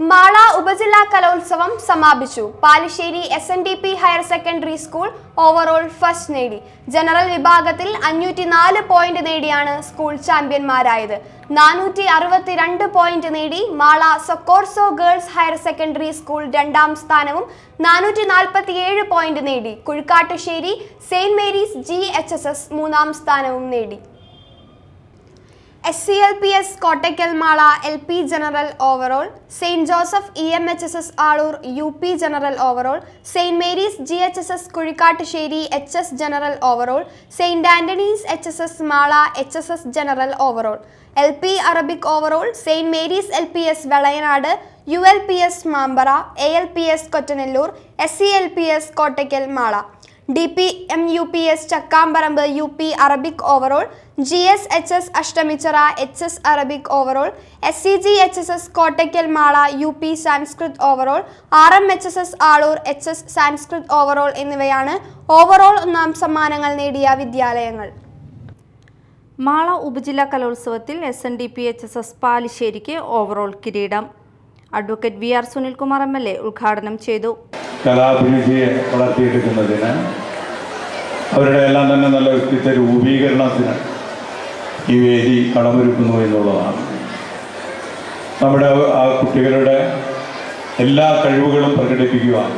മാള ഉപജില്ലാ കലോത്സവം സമാപിച്ചു. Palissery S N D P higher secondary school overall first നേടി. ജനറൽ വിഭാഗത്തിൽ അഞ്ഞൂറ്റി നാല് പോയിന്റ് നേടിയാണ് സ്കൂൾ ചാമ്പ്യന്മാരായത് നാനൂറ്റി അറുപത്തിരണ്ട് പോയിന്റ് നേടി Mala Socorro girls higher secondary school രണ്ടാം സ്ഥാനവും നാനൂറ്റി നാൽപ്പത്തിയേഴ് പോയിന്റ് നേടി. Kuzhikkattussery Saint Mary's G H S S മൂന്നാം സ്ഥാനവും നേടി. S C L P S Kottakkal Mala L P general overall Saint Joseph E M H S S Aloor U P general overall Saint Mary's G H S S Kuzhikkattussery H S general overall Saint Antony's H S S Mala H S S general overall L P Arabic overall Saint Mary's L P S Velayanad U L P S Mampra A L P S Kottanellur S C L P S Kottakkal Mala. D P M U P S Chakkamparambu U P Arabic overall G S H S Ashtamichira H S Arabic overall S C G H S S Kottakkal Mala U P Sanskrit overall R M H S S Aloor H S Sanskrit overall എന്നിവയാണ് overall ഒന്നാം സമ്മാനങ്ങൾ നേടിയ വിദ്യാലയങ്ങൾ. മാള ഉപജില്ലാ കലോത്സവത്തിൽ S N D P H S S പാലിശ്ശേരിക്ക് overall കിരീടം. Advocate V R Sunilkumar M L A ഉദ്ഘാടനം ചെയ്തു. കലാഭിരുചിയെ വളർത്തിയെടുക്കുന്നതിന് അവരുടെ എല്ലാം തന്നെ നല്ല വ്യക്തിത്വ രൂപീകരണത്തിന് ഈ വേദി കടമൊരുക്കുന്നു എന്നുള്ളതാണ്. നമ്മുടെ ആ കുട്ടികളുടെ എല്ലാ കഴിവുകളും പ്രകടിപ്പിക്കുവാൻ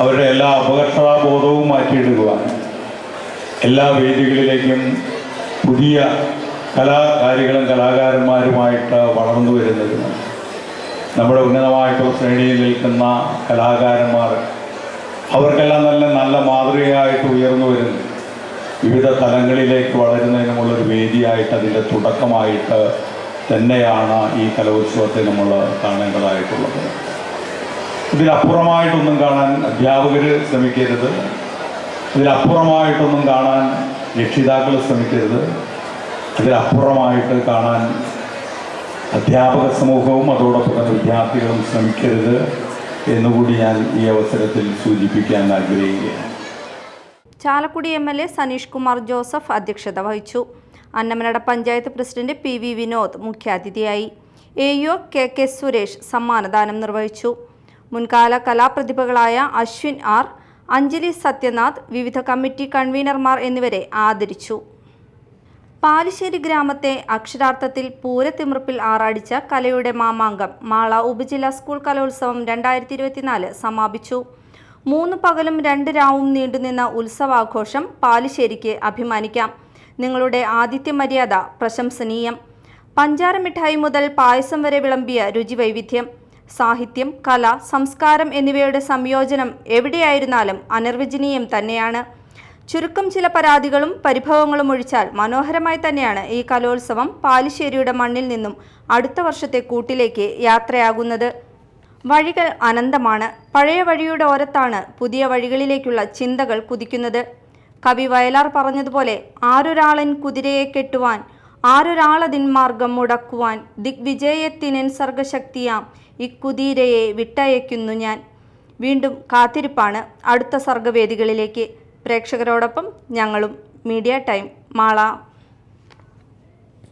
അവരുടെ എല്ലാ അപകർഷതാബോധവും മാറ്റിയെടുക്കുവാൻ എല്ലാ വേദികളിലേക്കും പുതിയ കലാകാരികളും കലാകാരന്മാരുമായിട്ട് വളർന്നു വരുന്നതിന് നമ്മുടെ ഉന്നതമായിട്ടുള്ള ശ്രേണിയിൽ നിൽക്കുന്ന കലാകാരന്മാർ അവർക്കെല്ലാം നല്ല നല്ല മാതൃകയായിട്ട് ഉയർന്നു വരുന്നു. വിവിധ തലങ്ങളിലേക്ക് വളരുന്നതിനുമുള്ളൊരു വേദിയായിട്ട് അതിന്റെ തുടക്കമായിട്ട് തന്നെയാണ് ഈ കലോത്സവത്തെ നമ്മൾ കാണേണ്ടതായിട്ടുള്ളത്. ഇതിലപ്പുറമായിട്ടൊന്നും കാണാൻ അധ്യാപകർ ശ്രമിക്കരുത്. ഇതിലപ്പുറമായിട്ടൊന്നും കാണാൻ രക്ഷിതാക്കൾ ശ്രമിക്കരുത്. ഇതിലപ്പുറമായിട്ട് കാണാൻ അധ്യാപക സമൂഹവും അതോടൊപ്പം തന്നെ വിദ്യാർത്ഥികളും ശ്രമിക്കരുത് എന്നുകൂടി ഞാൻ ഈ അവസരത്തിൽ സൂചിപ്പിക്കാൻ ആഗ്രഹിക്കുകയാണ്. Chalakudy M L A Saneesh Kumar Joseph അധ്യക്ഷത വഹിച്ചു. Annamanada panchayat president P V Vinod മുഖ്യാതിഥിയായി. A U K K Suresh സമ്മാനദാനം നിർവഹിച്ചു. മുൻകാല കലാപ്രതിഭകളായ അശ്വിൻ ആർ അഞ്ജലി സത്യനാഥ് വിവിധ കമ്മിറ്റി കൺവീനർമാർ എന്നിവരെ ആദരിച്ചു. പാലിശ്ശേരി ഗ്രാമത്തെ അക്ഷരാർത്ഥത്തിൽ പൂരത്തിമിർപ്പിൽ ആറാടിച്ച കലയുടെ മാമാങ്കം മാള ഉപജില്ലാ സ്കൂൾ കലോത്സവം രണ്ടായിരത്തി ഇരുപത്തിനാല് സമാപിച്ചു. മൂന്ന് പകലും രണ്ട് രാവും നീണ്ടുനിന്ന ഉത്സവാഘോഷം പാലിശ്ശേരിക്ക് അഭിമാനിക്കാം. നിങ്ങളുടെ ആതിഥ്യ മര്യാദ പ്രശംസനീയം. പഞ്ചാര മിഠായി മുതൽ പായസം വരെ വിളമ്പിയ രുചിവൈവിധ്യം സാഹിത്യം കല സംസ്കാരം എന്നിവയുടെ സംയോജനം എവിടെയായിരുന്നാലും അനിർവചനീയം തന്നെയാണ്. ചുരുക്കം ചില പരാതികളും പരിഭവങ്ങളും ഒഴിച്ചാൽ മനോഹരമായി തന്നെയാണ് ഈ കലോത്സവം പാലിശ്ശേരിയുടെ മണ്ണിൽ നിന്നും അടുത്ത വർഷത്തെ കൂട്ടിലേക്ക് യാത്രയാകുന്നത്. വഴികൾ അനന്തമാണ്. പഴയ വഴിയുടെ ഓരത്താണ് പുതിയ വഴികളിലേക്കുള്ള ചിന്തകൾ കുതിക്കുന്നത്. കവി വയലാർ പറഞ്ഞതുപോലെ ആരൊരാളൻ കുതിരയെ കെട്ടുവാൻ ആരൊരാളതിൻ മാർഗം മുടക്കുവാൻ ദിഗ്വിജയത്തിനൻ സർഗശക്തിയാം ഇക്കുതിരയെ വിട്ടയക്കുന്നു ഞാൻ. വീണ്ടും കാത്തിരിപ്പാണ് അടുത്ത സർഗവേദികളിലേക്ക്. പ്രേക്ഷകരോടൊപ്പം ഞങ്ങളും മീഡിയ ടൈം മാള